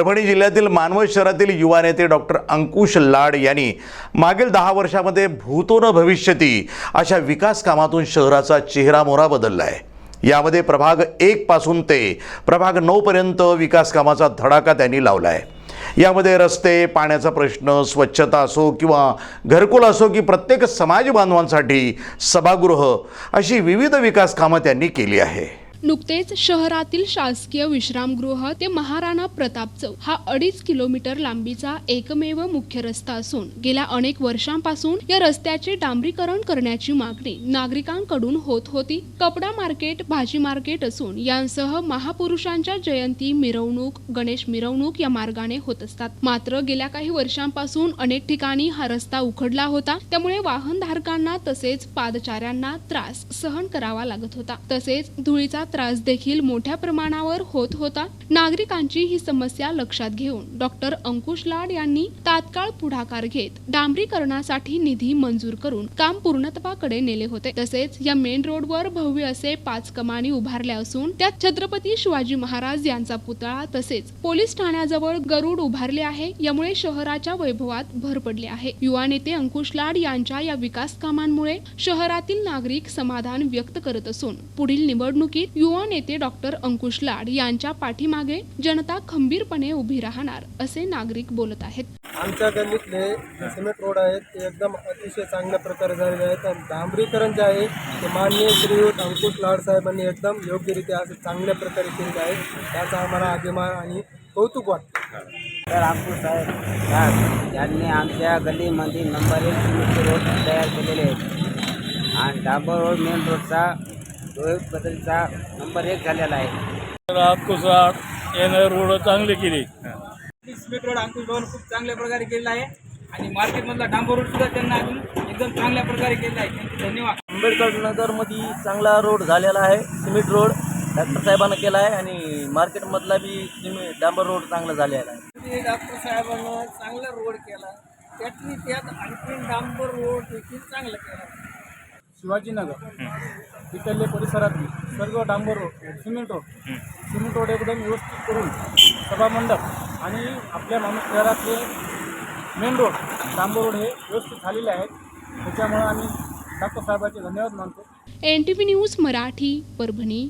परभणी जिल्ह्यातील मानवत शहरातील युवा नेते डॉक्टर अंकुश लाड यांनी मागील दहा वर्षामध्ये भूतो न भविष्यती अशा विकास कामातून शहराचा चेहरा मोहरा बदलला आहे यामध्ये प्रभाग एक पासून ते प्रभाग नऊपर्यंत विकास कामाचा धडाका त्यांनी लावला आहे यामध्ये रस्ते पाण्याचा प्रश्न स्वच्छता असो किंवा घरकुल असो की प्रत्येक समाज बांधवांसाठी सभागृह अशी विविध विकास कामं त्यांनी केली आहे. नुकतेच शहरातील शासकीय विश्रामगृह ते महाराणा प्रताप चौक हा अडीच किलोमीटर लांबीचा एकमेव मुख्य रस्ता असून गेल्या अनेक वर्षांपासून या रस्त्याचे डांबरीकरण करण्याची मागणी नागरिकांकडून होत होती. कपडा मार्केट भाजी मार्केट असून यांसह महापुरुषांच्या जयंती मिरवणूक गणेश मिरवणूक या मार्गाने होत असतात. मात्र गेल्या काही वर्षांपासून अनेक ठिकाणी हा रस्ता उखडला होता. त्यामुळे वाहनधारकांना तसेच पादचाऱ्यांना त्रास सहन करावा लागत होता. तसेच धुळीचा त्रास देखील मोठ्या प्रमाणावर होत होता. नागरिकांची ही समस्या लक्षात घेऊन डॉक्टर अंकुश लाड यांनी तात्काळ पुढाकार घेत डांबरीकरणासाठी निधी मंजूर करून काम पूर्णत्वाकडे नेले होते. तसेच या मेन रोडवर भव्य असे पाच कमानी उभारल्या असून त्यात छत्रपती शिवाजी महाराज यांचा पुतळा तसेच पोलीस ठाण्याजवळ गरुड उभारले आहे. यामुळे शहराच्या वैभवात भर पडली आहे. युवा नेते अंकुश लाड यांच्या या विकास कामांमुळे शहरातील नागरिक समाधान व्यक्त करत असून पुढील निवडणुकीत युवा नेते डॉक्टर अंकुश लाड यांच्या पाठीमागे जनता खंबीरपणे उभी राहणार असे नागरिक बोलत आहेत. आमच्या गल्लीतले सिमेंट रोड आहेत ते एकदम अतिशय चांगल्या प्रकारे झालेले आहेत आणि डांबरीकरण जे आहे ते माननीय श्रीयुत अंकुश लाड साहेबांनी एकदम योग्यरित्या असं चांगल्या प्रकारे केलेलं आहे. त्याचा आम्हाला अभिमान आणि कौतुक वाटतं. तर अंकुश साहेब यांनी आमच्या गल्लीमध्ये नंबर एक सिमेंटचे रोड तयार केलेले आहेत. आणि डांबर रोड मेन रोडचा रोहित बदलचा नंबर एक झालेला आहे. तर हातकोसात येणं रोड चांगले केले. स्पीड रोड अंकुश भवन खूप चांगल्या प्रकारे केलेला आहे. आणि मार्केटमधला डांबर रोड सुद्धा त्यांना अजून एकदम चांगल्या प्रकारे केलेला आहे. धन्यवाद. आंबेडकर नगरमध्ये चांगला रोड झालेला आहे. सिमेंट रोड डॉक्टर साहेबांना केला आहे आणि मार्केटमधला बी सिमेंट डांबर रोड चांगला झालेला आहे. डॉक्टर साहेबांना चांगला रोड केला. त्यातली त्यात आणखी डांबर रोड देखील चांगला केला. शिवाजीनगर. तिथले परिसरातली सर्व डांबर road cement road. Cement road एकदम व्यवस्थित करून सभामंडप आणि आपल्या माणूस शहरातले मेन रोड डांबर रोड हे व्यवस्थित झालेले आहेत. त्याच्यामुळे आम्ही डॉक्टर साहेबांचे धन्यवाद मानतो. N T V news Marathi Parbhani.